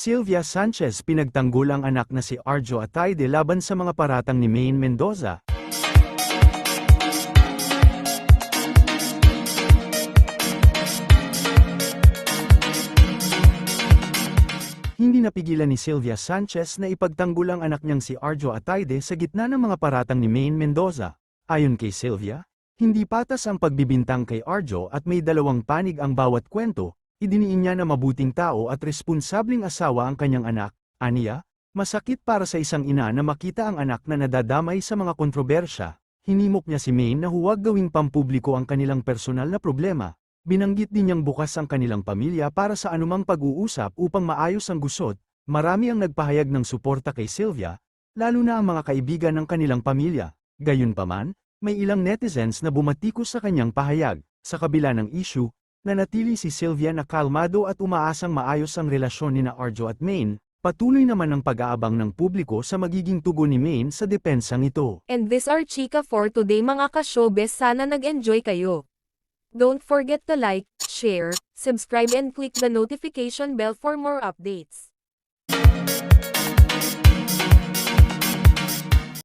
Sylvia Sanchez pinagtanggol ang anak na si Arjo Atayde laban sa mga paratang ni Maine Mendoza. Hindi napigilan ni Sylvia Sanchez na ipagtanggol ang anak niyang si Arjo Atayde sa gitna ng mga paratang ni Maine Mendoza. Ayon kay Sylvia, hindi patas ang pagbibintang kay Arjo at may dalawang panig ang bawat kwento, idiniin niya na mabuting tao at responsabling asawa ang kanyang anak, aniya, masakit para sa isang ina na makita ang anak na nadadamay sa mga kontrobersya, hinimok niya si Maine na huwag gawing pampubliko ang kanilang personal na problema, binanggit din niyang bukas ang kanilang pamilya para sa anumang pag-uusap upang maayos ang gusot, marami ang nagpahayag ng suporta kay Sylvia, lalo na ang mga kaibigan ng kanilang pamilya, gayunpaman, may ilang netizens na bumatikos sa kanyang pahayag, sa kabila ng issue, nanatili si Sylvia na kalmado at umaasang maayos ang relasyon ni na Arjo at Maine, patuloy naman ang pag-aabang ng publiko sa magiging tugon ni Maine sa depensang ito. And this are Chika for today mga ka-showbiz sana nag-enjoy kayo. Don't forget to like, share, subscribe and click the notification bell for more updates.